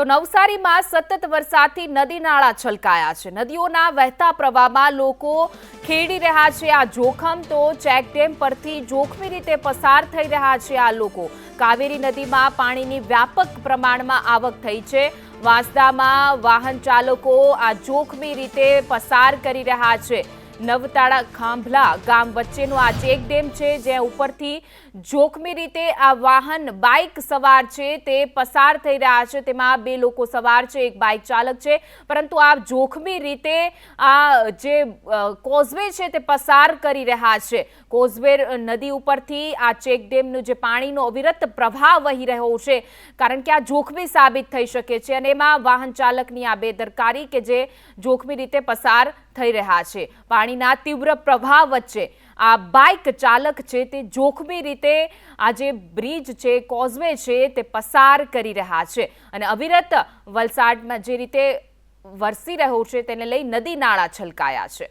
તો નવસારીમાં સતત વરસાદથી નદી નાળા છલકાયા છે. નદીઓના વહેતા પ્રવાહમાં લોકો ખેડી રહ્યા છે આ જોખમ, તો ચેકડેમ પરથી જોખમી રીતે પસાર થઈ રહ્યા છે આ લોકો. કાવેરી નદીમાં પાણીની વ્યાપક પ્રમાણમાં આવક થઈ છે. વાંસદામાં વાહન ચાલકો આ જોખમી રીતે પસાર કરી રહ્યા છે. નવતાળા ખાંભલા ગામ વચ્ચેનો આ ચેક ડેમ છે જ્યાં ઉપરથી જોખમી રીતે આ વાહન, બાઇક સવાર છે, તે પસાર થઈ રહ્યા છે. તેમાં બે લોકો સવાર છે, એક બાઇક ચાલક છે. પરંતુ આ જોખમી રીતે આ જે કોઝવે છે તે પસાર કરી રહ્યા છે. કોઝવે નદી ઉપરથી આ ચેક ડેમનું જે પાણીનો અવિરત પ્રવાહ વહી રહ્યો છે, કારણ કે આ જોખમી સાબિત થઈ શકે છે અને એમાં વાહન ચાલકની આ બેદરકારી કે જે જોખમી રીતે પસાર થઈ રહ્યા છે. પાણીના તીવ્ર પ્રવાહ વચ્ચે આ બાઇક ચાલક છે તે જોખમી રીતે આ જે બ્રિજ છે કોઝવે છે તે પસાર કરી રહ્યા છે અને અવિરત વલસાડમાં જે રીતે વરસી રહ્યો છે તેને લઈ નદી નાળા છલકાયા છે.